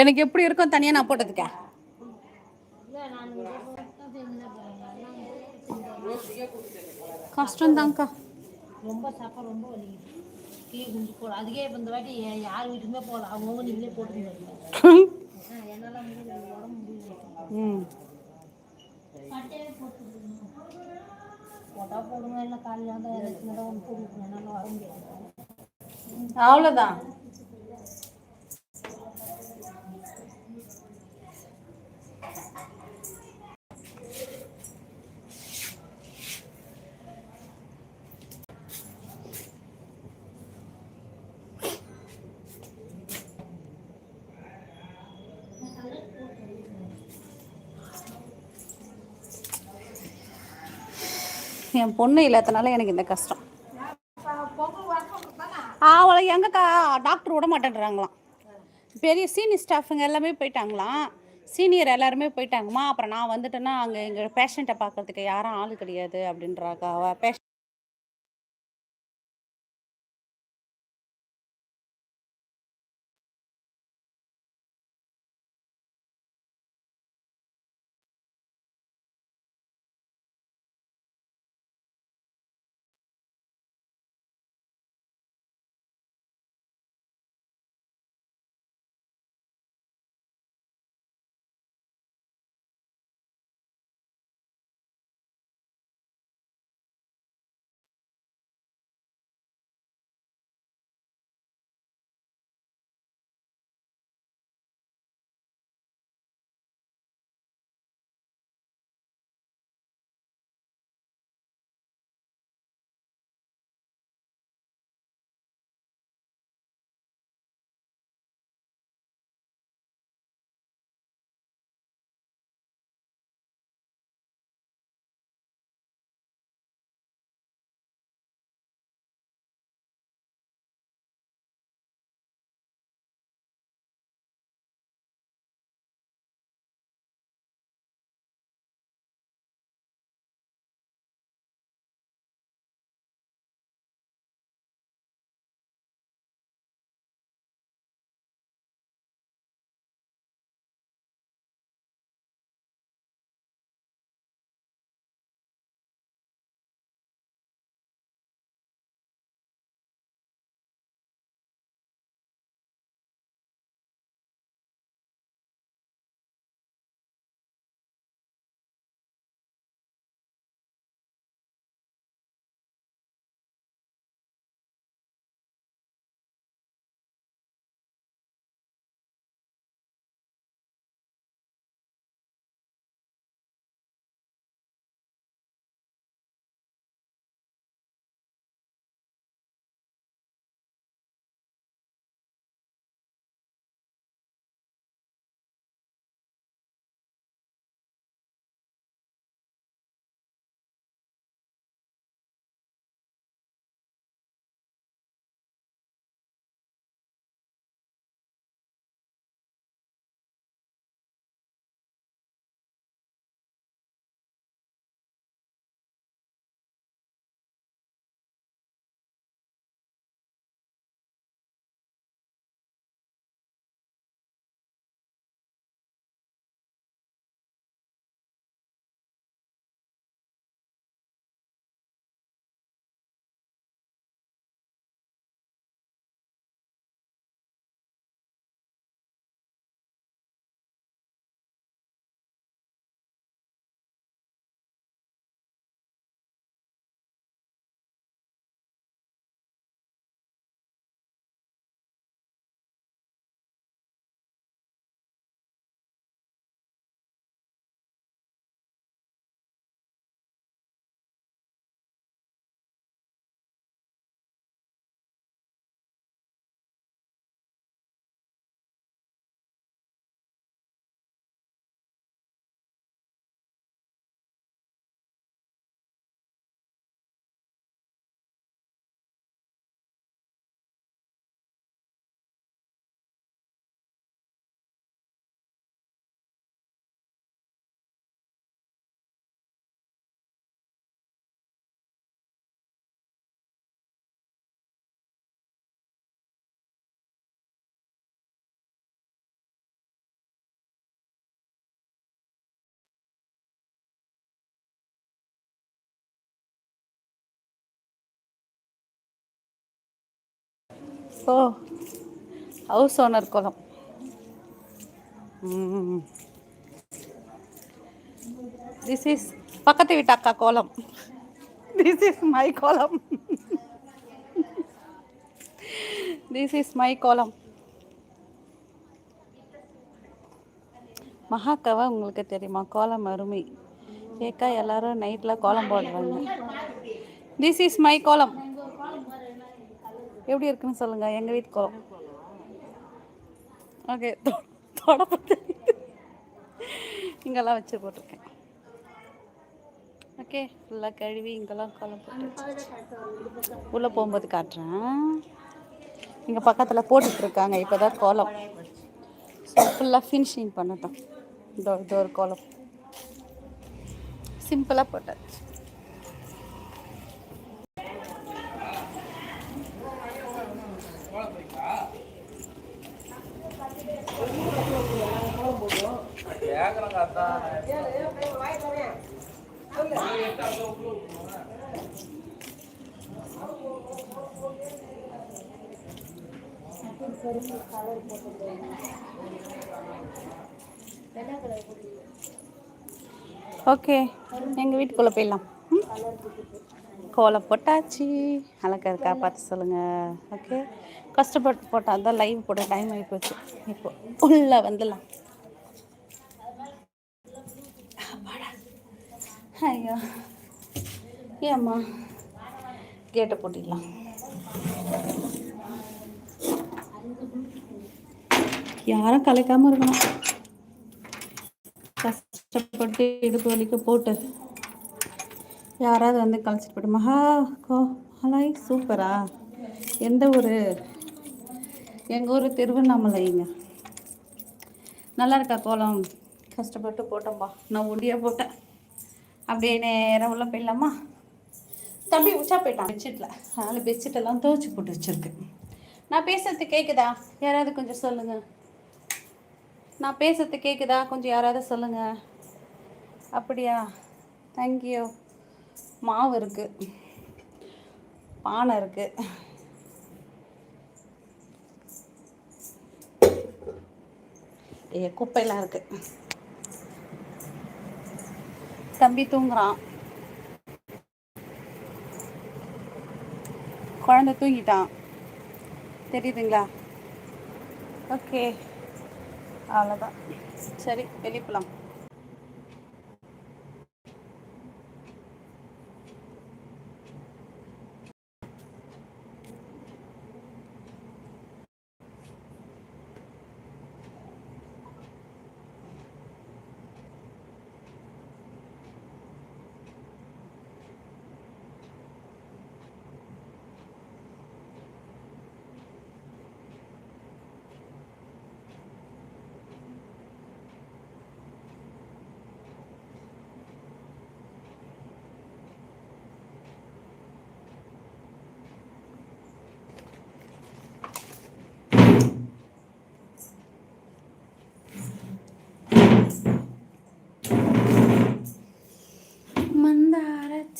எனக்கு எப்படி இருக்கும் தனியாக நான் போட்டதுக்கா? கஷ்டம்தான்க்கா. ரொம்ப சாப்பாடு ரொம்ப கீழே குஞ்சு போட. அதுக்கே இப்போ இந்த வாட்டி யார் வீட்டுக்குமே போகல. அவங்கவுங்க நீங்களே போட்டுருந்தீங்க என்னால் முடியல உடம்பு முடியல. ம். போட்டால் போடுங்க. இல்லை காலையில் வந்து என்னால் வர முடியாது. அவ்வளோதான் என் பொண்ணு இல்லாதனால எனக்கு இந்த கஷ்டம். எங்கக்கா? டாக்டர் விட மாட்டேன்றாங்களாம். பெரிய சீனியர் ஸ்டாஃபுங்க எல்லாமே போயிட்டாங்களாம் சீனியர் எல்லாருமே போயிட்டாங்கம்மா. அப்புறம் நான் வந்துட்டேன்னா அங்கே எங்கள் பேஷண்ட்டை பார்க்கறதுக்கு யாரும் ஆள் கிடையாது அப்படின்றாக்கா. அவள் patient oh house owner kolam this is பக்கத்து வீட்டு அக்கா kolam this is my kolam this is my kolam மகாக்கவா உங்களுக்கு தெரியுமா? கோலம் அருமை. ஏக்கா எல்லாரும் நைட்டில் கோலம் போடுறாங்க திஸ் இஸ் மை கோலம் எப்படி இருக்குன்னு சொல்லுங்க. எங்கள் வீட்டு கோலம் ஓகே தொடப்பத்து இங்கெல்லாம் வச்சு போட்டிருக்கேன். ஓகே ஃபுல்லாக கழுவி இங்கெல்லாம் கோலம் போட்டு உள்ளே போகும்போது காட்டுறேன். இங்கே பக்கத்தில் போட்டுட்டு இருக்காங்க. இப்போ தான் கோலம் ஸோ ஃபுல்லாக ஃபினிஷிங் பண்ணட்டும். இந்த இது ஒரு கோலம். சிம்பிளாக போட்டாச்சு ஓகே எங்கள் வீட்டுக்குள்ளே போயிடலாம். கோலம் போட்டாச்சு. அழகா இருக்கா பார்த்து சொல்லுங்கள் ஓகே. கஷ்டப்பட்டு போட்டால் தான் லைவ் போட டைம் ஆகி போச்சு இப்போ உள்ளே வந்துடலாம். ஐயோ. ஏம்மா? கேட்டை போட்டிடலாம். யாரும் கலைக்காமல் இருக்கணும். கஷ்டப்பட்டு இடுப்பு வலிக்க போட்டு. யாராவது வந்து கழிச்சிட்டு போட்டு மகா கோ ஹலாய் சூப்பரா? எந்த ஊர்? எங்கள் ஊர் திருவண்ணாமலைங்க. நல்லா இருக்கா கோலம்? கஷ்டப்பட்டு போட்டோம்பா. நான் ஒண்டியாக போட்டேன். அப்படியே நேரம் உள்ள போயிடலாமா? தம்பி உச்சா போயிட்டான். பெட்ஷீட்டில் அதனால் பெட்ஷீட்டெல்லாம் துவச்சி போட்டு வச்சுருக்கு. நான் பேசுறது கேட்குதா யாராவது கொஞ்சம் சொல்லுங்கள் நான் பேசுறது கேட்குதா கொஞ்சம் யாராவது சொல்லுங்க. அப்படியா? தேங்க்யூ மாவு இருக்கு. பானை இருக்கு. ஏ குப்பையெல்லாம் இருக்குது தம்பி தூங்குறான். குழந்தை தூங்கிட்டான். தெரியுதுங்களா? ஓகே அவ்வளோதான் சரி வெளியே போகலாம்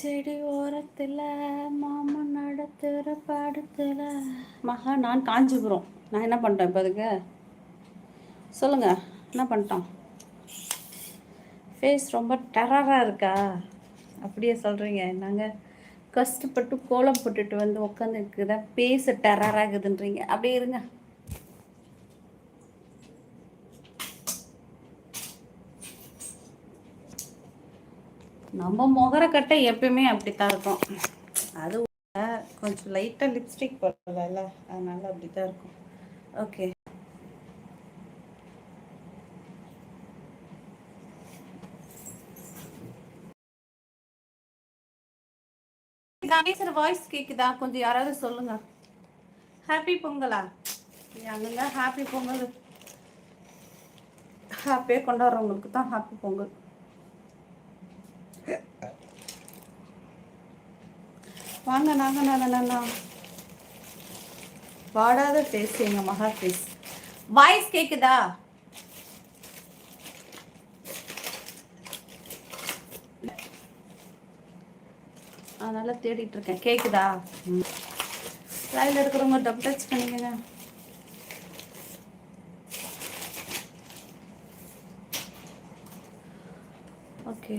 செடி ஓரத்தில் மாமன் நடத்துகிற படத்தில். மகா நான் காஞ்சிபுரம். நான் என்ன பண்ணிட்டேன் இப்போ அதுக்கு? சொல்லுங்கள் என்ன பண்ணிட்டோம்? ஃபேஸ் ரொம்ப டெரராக இருக்கா? அப்படியே சொல்கிறீங்க நாங்கள் கஷ்டப்பட்டு கோலம் போட்டுட்டு வந்து உட்காந்துருக்குதா பேச டெரராகுதுன்றீங்க அப்படியே இருங்க. நம்ம முகரக்கட்டை எப்பயுமே அப்படித்தான் இருக்கும். அது கொஞ்சம் லைட்டாக லிப்ஸ்டிக் போடுறதால அதனால அப்படித்தான் இருக்கும். ஓகே நான் வாய்ஸ் கேட்குதா கொஞ்சம் யாராவது சொல்லுங்க. ஹாப்பி பொங்கலா? அங்கங்க ஹாப்பி பொங்கல். ஹாப்பியாக கொண்டாடுறவங்களுக்கு தான் ஹாப்பி பொங்கல். வாங்க நாங்க நான் வாடாத ஃபேஸ் எங்க மகா ஃபேஸ் வாய்ஸ் கேக்குதா? அதனால தேடிட்டு இருக்கேன். கேக்குதா? ம். லைவ்ல இருக்கிறவங்க டப் டச் பண்ணிக்கங்க. ஓகே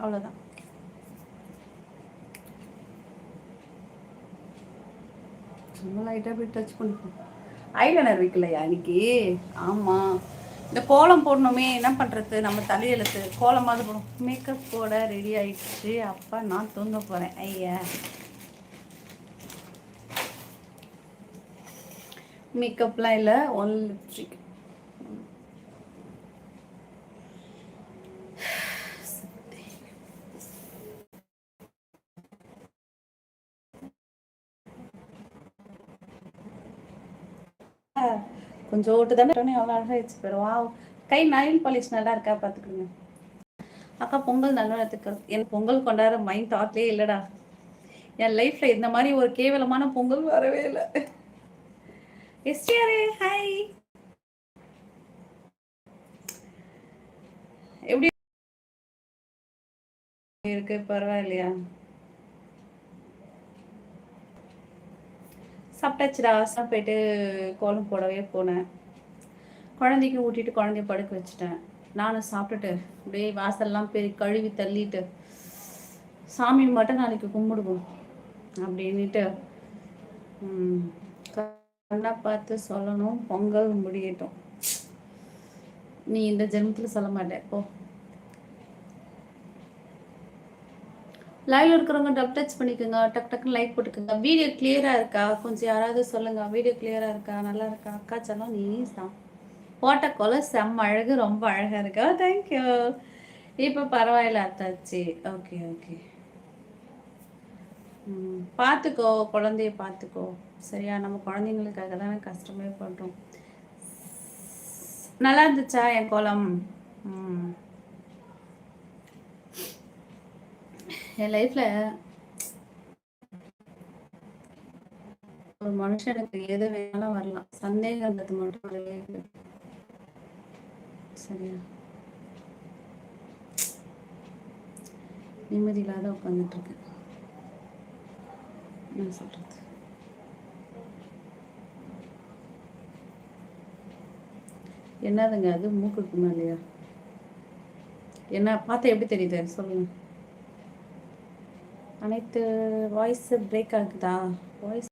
அவ்வளோதான் சும்மா லைட்டாக போய் டச் பண்ணிப்போம் ஐலைனர் வைக்கலையா இன்னைக்கு ஆமாம் இந்த கோலம் போடணுமே என்ன பண்ணுறது நம்ம தலையெழுத்து கோலமாவது போடும் மேக்கப் போட ரெடி ஆயிடுச்சு. அப்பா நான் தூங்க போகிறேன் ஐயா. மேக்கப்லாம் இல்லை ஒன் லிப்ஸ்டிக் கொஞ்சம் ஓட்டு தானே எவ்வளோ அழகாக வச்சு வா கை நைல் பாலிஷ் நல்லா இருக்கா பார்த்துக்கோங்க அக்கா பொங்கல் நல்லத்துக்கு என் பொங்கல் கொண்டாட மைண்ட் தாட்லேயே இல்லைடா. என் லைஃப்பில் இந்த மாதிரி ஒரு கேவலமான பொங்கல் வரவே இல்லை. எஸ்டிஆரே ஹாய் எப்படி இருக்கு? பரவாயில்லையா? சாப்பிட்டாச்சுடா போயிட்டு கோலம் போடவே போனேன். குழந்தைக்கு ஊட்டிட்டு குழந்தைய படுக்க வச்சுட்டேன். நானும் சாப்பிட்டுட்டு அப்படியே வாசல்லாம் பெரிய கழுவி தள்ளிட்டு சாமி மட்டும் நாளைக்கு கும்பிடுவோம் அப்படின்னுட்டு கண்ணா பார்த்து சொல்லணும் பொங்கல் முடியட்டும். நீ இந்த ஜென்மத்தில் சொல்ல மாட்டேன் போ. லைவ்ல இருக்கிறவங்க டப் டச் பண்ணிக்கோங்க. டக் டக்குன்னு லைக் போட்டுக்கோங்க. வீடியோ கிளியரா இருக்கா? கொஞ்சம் யாராவது சொல்லுங்க. வீடியோ கிளியரா இருக்கா? நல்லா இருக்கா? அக்கா செல்லம் நீ தான் போட்ட கொலை செம்ம அழகு ரொம்ப அழகா இருக்கா. தேங்க்யூ oh, இப்போ பரவாயில்ல அத்தாச்சி. ஓகே ஓகே ம் பார்த்துக்கோ குழந்தைய பார்த்துக்கோ சரியா? நம்ம குழந்தைங்களுக்காக தானே கஷ்டமே பண்ணுறோம் நல்லா இருந்துச்சா என் கோலம்? ம். என் லைஃப்ல ஒரு மனுஷனுக்கு எது வேணாலும் வரலாம். சந்தேகங்கிறது மட்டும் வரவே சரியா? நிம்மதி இல்லாத உட்காந்துட்டு இருக்கேன் என்ன சொல்றது? என்னதுங்க அது? மூக்குக்கு மேலையா? என்ன பார்த்தா எப்படி தெரியுது? சொல்லுங்க. அனைத்து வாய்ஸ் பிரேக் ஆகுதா? Voice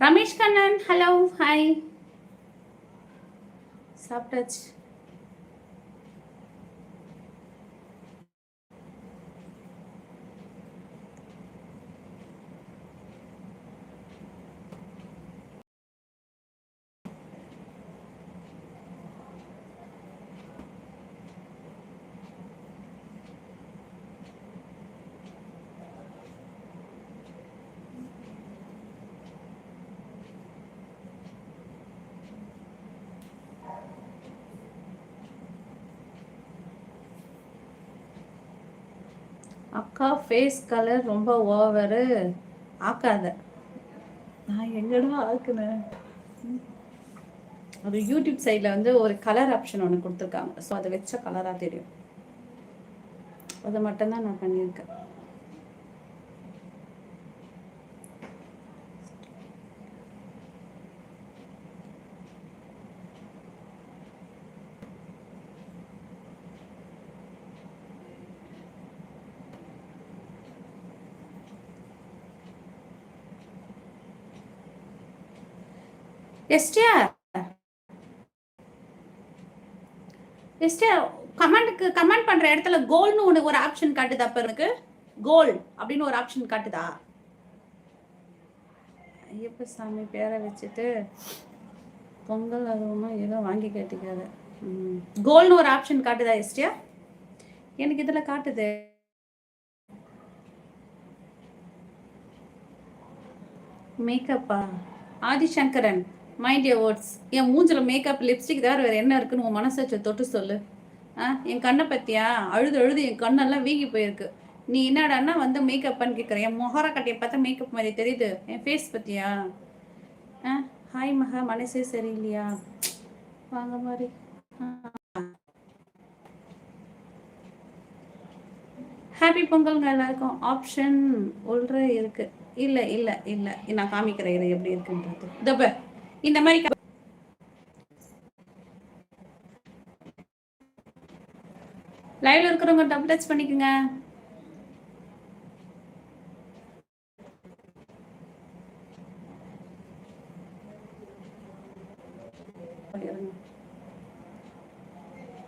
Ramesh Kannan hello hi சாப்பிட்டாச்சு அக்கா ஃபேஸ் கலர் ரொம்ப ஓவரு ஆக்காத. நான் எங்கடா ஆக்குனேன். அது யூடியூப் சைடில் வந்து ஒரு கலர் ஆப்ஷன் ஒன்று கொடுத்துருக்காங்க. ஸோ அதை வச்ச கலராக தெரியும். அதை மட்டும்தான் நான் பண்ணியிருக்கேன். எஸ்டிஆர் எஸ்டிஆர் கமெண்ட்க்கு கமெண்ட் பண்ற இடத்துல கோல்னு ஒன்று ஒரு ஆப்ஷன் காட்டுதா அப்ப எனக்கு? கோல் அப்படின்னு ஒரு ஆப்ஷன் காட்டுதா? ஐயப்ப சாமி பேரை வச்சுட்டு பொங்கல் அதுவுமா ஏதோ வாங்கி கேட்டுக்காது. கோல்னு ஒரு ஆப்ஷன் காட்டுதா எஸ்டியா எனக்கு இதுல காட்டுது. மேக்கப்பா ஆதிசங்கரன். மைண்ட் யோர் வேர்ட்ஸ் என் மூஞ்சில் மேக்கப் லிப்ஸ்டிக் தவிர வேறு என்ன இருக்குன்னு உன் மனசை வச்சு தொட்டு சொல்லு. ஆ என் கண்ணை பற்றியா அழுது அழுது என் கண்ணெல்லாம் வீங்கி போயிருக்கு. நீ என்னடான்னா வந்து மேக்கப் பண்ணி கேட்குற என் முகர கட்டையை பார்த்தா மேக்கப் மாதிரி தெரியுது. என் ஃபேஸ் பற்றியா ஆ ஹாய் மகா மனசே சரியில்லையா? வாங்க மாதிரி ஹாப்பி பொங்கல்ங்க எல்லாருக்கும். ஆப்ஷன் ஒன்று இருக்கு. இல்லை இல்லை இல்லை. நான் காமிக்கிறேன் இது எப்படி இருக்குன்றது. தப்ப இந்த மாதிரி லைவ்ல இருக்கிறவங்க டபுள் டச் பண்ணிக்கோங்க.